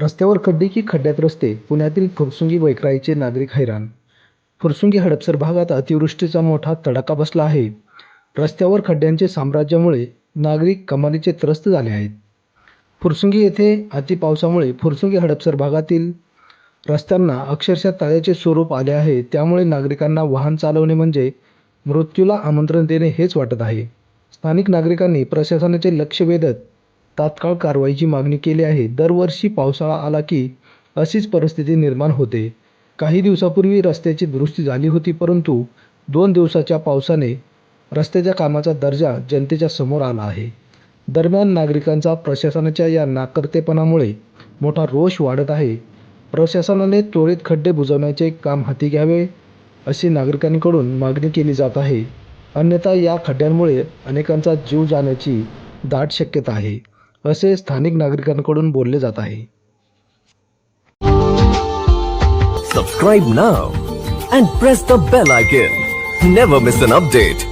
रस्त्यावर खड्डे की खड्ड्यात रस्ते पुण्यातील फुरसुंगी वैकराईचे नागरिक हैराण. फुरसुंगी हडपसर भागात अतिवृष्टीचा मोठा तडाखा बसला आहे. रस्त्यावर खड्ड्यांचे साम्राज्यामुळे नागरिक कमालीचे त्रस्त झाले आहेत. फुरसुंगी येथे अतिपावसामुळे फुरसुंगी हडपसर भागातील रस्त्यांना अक्षरशः तळ्याचे स्वरूप आले आहे. त्यामुळे नागरिकांना वाहन चालवणे म्हणजे मृत्यूला आमंत्रण देणे हेच वाटत आहे. स्थानिक नागरिकांनी प्रशासनाचे लक्ष वेधत तात्काळ कारवाईची मागणी केली आहे. दरवर्षी पावसाळा आला की अशीच परिस्थिती निर्माण होते. काही दिवसापूर्वी रस्त्याची दुरुस्ती झाली होती परंतु दोन दिवसाच्या पावसाने रस्त्याच्या कामाचा दर्जा जनतेच्या समोर आला आहे. दरम्यान नागरिकांचा प्रशासनाच्या या नाकर्तेपणामुळे मोठा रोष वाढत आहे. प्रशासनाने त्वरित खड्डे बुजवण्याचे काम हाती घ्यावे अशी नागरिकांकडून मागणी केली जात आहे. अन्यथा या खड्ड्यांमुळे अनेकांचा जीव जाण्याची दाट शक्यता आहे. असे स्थानिक नागरिकांकडून बोलले जात आहे. Subscribe now and press the bell icon never miss an update